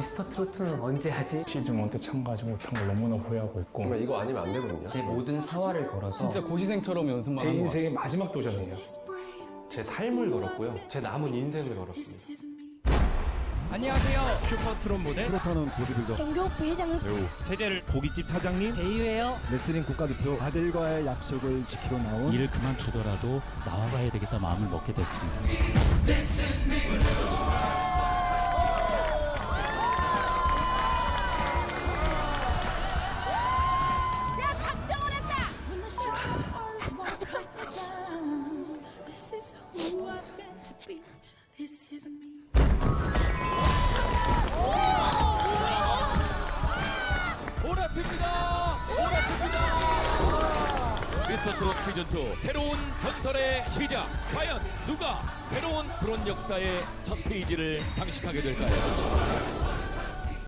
미스터 트로트는 언제 하지? 시즌 1 때 참가하지 못한 걸 너무나 후회하고 있고 정말 이거 아니면 안 되거든요. 제 모든 사활을 걸어서 진짜 고시생처럼 연습만 제한 거. 인생의 마지막 도전이에요. 제 삶을 걸었고요. 제 남은 인생을 걸었습니다. 안녕하세요. 슈퍼트롯 모델 트로트는 보디빌더 종교 부 회장은 세제를 고깃집 사장님 제이유예요. 레슬링 국가대표 아들과의 약속을 지키러 나온 일을 그만두더라도 나와봐야 되겠다 마음을 먹게 됐습니다. 오라트입니다. 오라트입니다. 미스터 트롯 시즌 2 새로운 전설의 시작. 과연 누가 새로운 트롯 역사의 첫 페이지를 장식하게 될까요?